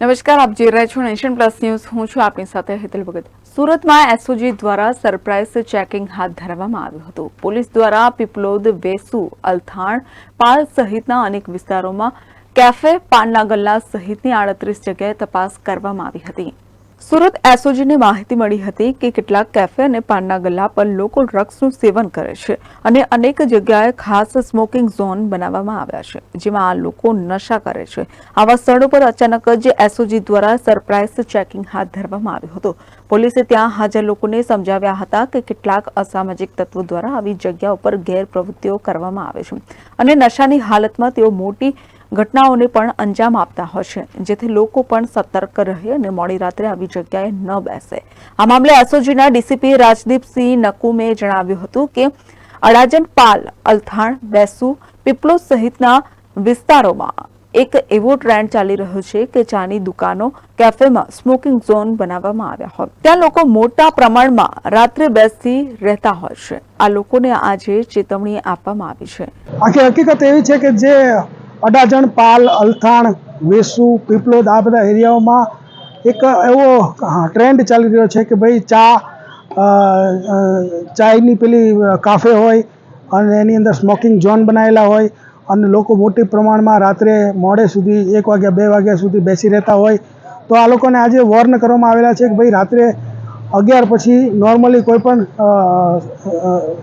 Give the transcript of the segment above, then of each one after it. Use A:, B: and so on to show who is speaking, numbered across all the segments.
A: નમસ્કાર, આપ જોઈ રહ્યા છો નેશન પ્લસ ન્યૂઝ. હું છું આપની સાથે હેતલ ભગત. સુરતમાં એસઓજી દ્વારા સરપ્રાઇઝ ચેકિંગ હાથ ધરવામાં આવ્યું હતું. પોલીસ દ્વારા પીપલોદ, વેસુ, અલથાણ, પાલ સહિતના અનેક વિસ્તારોમાં કેફે, પાનના ગલ્લા સહિતની આડત્રીસ જગ્યાએ તપાસ કરવામાં આવી હતી. સુરત એસઓજીને માહિતી મળી હતી કે કેટલાક કેફે અને પાનના ગલ્લા પર લોકો ડ્રગ્સનું સેવન કરે છે અને અનેક જગ્યાએ ખાસ સ્મોકિંગ ઝોન બનાવવામાં આવ્યા છે, જેમાં આ લોકો નશા કરે છે. આવા સ્થળો પર અચાનક જ એસઓજી દ્વારા સરપ્રાઇઝ ચેકિંગ હાથ ધરવામાં આવ્યું હતું. પોલીસે ત્યાં હાજર લોકોને સમજાવ્યા હતા કે કેટલાક અસામાજિક તત્વો દ્વારા આવી જગ્યા ઉપર ગેરપ્રવૃત્તિઓ કરવામાં આવે છે અને નશાની હાલતમાં તેઓ મોટી ઘટનાઓને પણ અંજામ આપતા હોય જેથી લોકો પણ સતર્ક રહે અને મોડી રાત્રે આવી જગ્યાએ ન બેસે. આ મામલે એસઓજીના ડીસીપી રાજદીપસિંહ નકુમે જણાવ્યું હતું કે અડાજણ પાલ, અલથાણ, બેસુ, પીપળો સહિતના વિસ્તારોમાં એક એવો ટ્રેન્ડ ચાલી રહ્યો છે કે ચાની દુકાનો, કેફેમાં સ્મોકિંગ ઝોન બનાવવામાં આવ્યા હોય. ત્યાં લોકો મોટા પ્રમાણમાં રાત્રે બેસી રહેતા હોય છે. આ લોકોને આજે ચેતવણી આપવામાં આવી છે.
B: આખી હકીકત એવી છે કે જે અડાજણ, પાલ, અલથાણ, વેસુ પીપલોદ આ બધા એરિયાઓમાં એક એવો ટ્રેન્ડ ચાલી રહ્યો છે કે ભાઈ ચા ચાયની પેલી કાફે હોય અને એની અંદર સ્મોકિંગ ઝોન બનાવેલા હોય અને લોકો મોટી પ્રમાણમાં રાત્રે મોડે સુધી એક વાગ્યા, બે વાગ્યા સુધી બેસી રહેતા હોય. તો આ લોકોને આજે વોર્ન કરવામાં આવેલા છે કે ભાઈ રાત્રે અગિયાર પછી નોર્મલી કોઈ પણ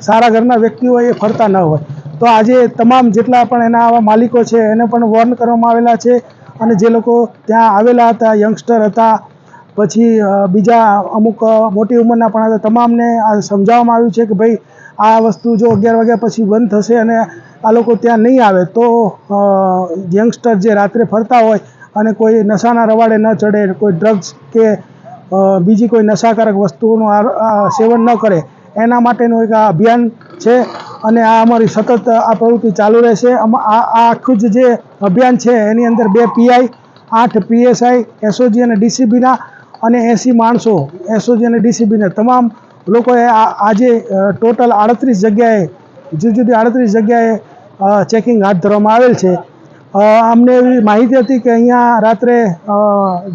B: સારા ઘરના વ્યક્તિઓ એ ફરતા ન હોય. તો આજે તમામ જેટલા પણ એના આવા માલિકો છે, એને પણ વોર્ન કરવામાં આવેલા છે અને જે લોકો ત્યાં આવેલા હતા યંગસ્ટર હતા, પછી બીજા અમુક મોટી ઉંમરના પણ હતા, તમામને આ સમજાવવામાં આવ્યું છે કે ભાઈ આ વસ્તુ જો અગિયાર વાગ્યા પછી બંધ થશે અને આ લોકો ત્યાં નહીં આવે, તો યંગસ્ટર જે રાત્રે ફરતા હોય અને કોઈ નશાના રવાડે ન ચડે, કોઈ ડ્રગ્સ કે બીજી કોઈ નશાકારક વસ્તુઓનું સેવન ન કરે, એના માટેનું એક આ અભિયાન છે અને આ અમારી સતત આ પ્રવૃત્તિ ચાલુ રહેશે. આ આખું જ જે અભિયાન છે, એની અંદર બે પીઆઈ આઠ પીએસઆઈ એસઓજી અને ડીસીબીના અને એંસી માણસો એસઓજી અને ડીસીબીના તમામ લોકોએ આજે ટોટલ આડત્રીસ જગ્યાએ, જુદી જુદી આડત્રીસ જગ્યાએ ચેકિંગ હાથ ધરવામાં આવેલ છે. અમને એવી માહિતી હતી કે અહીંયા રાત્રે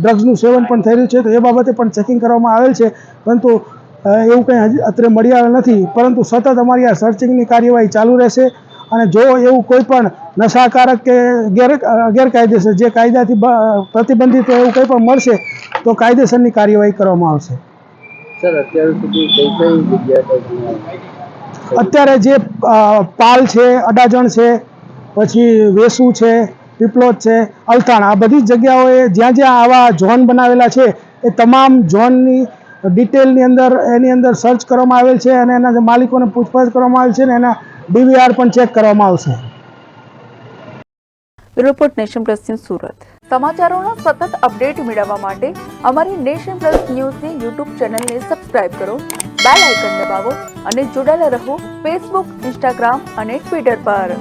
B: ડ્રગ્સનું સેવન પણ થઈ રહ્યું છે, તો એ બાબતે પણ ચેકિંગ કરવામાં આવેલ છે. પરંતુ એવું કંઈ અત્રે મળી આવેલ નથી. પરંતુ સતત અમારી આ સર્ચિંગની કાર્યવાહી ચાલુ રહેશે અને જો એવું કોઈ પણ નશાકારક કે ગેર ગેરકાયદેસર જે કાયદાથી પ્રતિબંધિત એવું કંઈ પણ મળશે તો કાયદેસરની કાર્યવાહી કરવામાં આવશે.
C: સર અત્યાર સુધી કઈ કઈ જગ્યા
B: અત્યારે જે પાલ છે અડાજણ છે પછી વેસુ છે પીપલોદ છે અલથાણ આ બધી જ જગ્યાઓએ જ્યાં જ્યાં આવા ઝોન બનાવેલા છે એ તમામ ઝોનની ડિટેલની અંદર, એની અંદર સર્ચ કરવામાં આવેલ છે અને એના માલિકોને પૂછપરછ કરવામાં આવેલ છે અને એના ડીવીઆર પણ ચેક કરવામાં આવશે.
A: Report nation plus news Surat. સમાચારોના સતત અપડેટ મેળવવા માટે અમારી નેશન પ્લસ ન્યૂઝની યુટ્યુબ ચેનલને સબસ્ક્રાઇબ કરો, બેલ આઇકન દબાવો અને જોડાયેલા રહો ફેસબુક ઇન્સ્ટાગ્રામ અને ટ્વિટર પર.